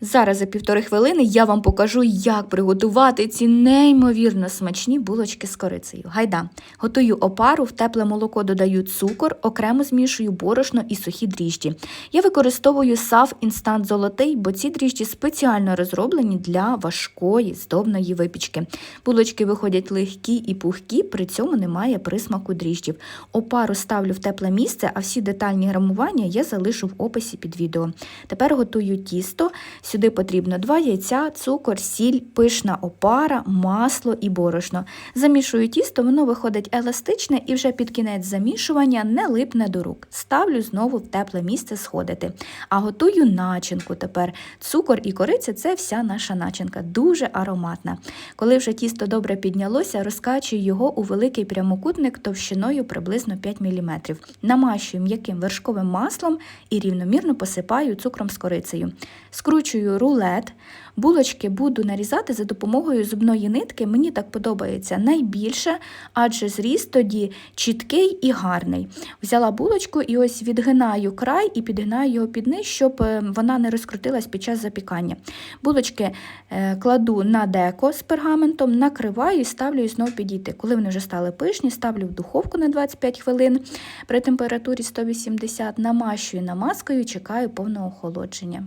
Зараз за півтори хвилини я вам покажу, як приготувати ці неймовірно смачні булочки з корицею. Гайда, готую опару, в тепле молоко додаю цукор, окремо змішую борошно і сухі дріжджі. Я використовую сав інстант золотий, бо ці дріжджі спеціально розроблені для важкої здобної випічки. Булочки виходять легкі і пухкі, при цьому немає присмаку дріжджів. Опару ставлю в тепле місце, а всі детальні грамування я залишу в описі під відео. Тепер готую тісто. Сюди потрібно 2 яйця, цукор, сіль, пишна опара, масло і борошно. Замішую тісто, воно виходить еластичне і вже під кінець замішування не липне до рук. Ставлю знову в тепле місце сходити. А готую начинку тепер. Цукор і кориця це вся наша начинка, дуже ароматна. Коли вже тісто добре піднялося, розкачую його у великий прямокутник товщиною приблизно 5 мм. Намащую м'яким вершковим маслом і рівномірно посипаю цукром з корицею. Скручую рулет. Булочки буду нарізати за допомогою зубної нитки. Мені так подобається найбільше, адже зріст тоді чіткий і гарний. Взяла булочку і ось відгинаю край і підгинаю його під низ, щоб е, вона не розкрутилась під час запікання. Булочки е, кладу на деко з пергаментом, накриваю і ставлю її знову підійти. Коли вони вже стали пишні, ставлю в духовку на 25 хвилин при температурі 180, намащую намазкою, чекаю повного охолодження.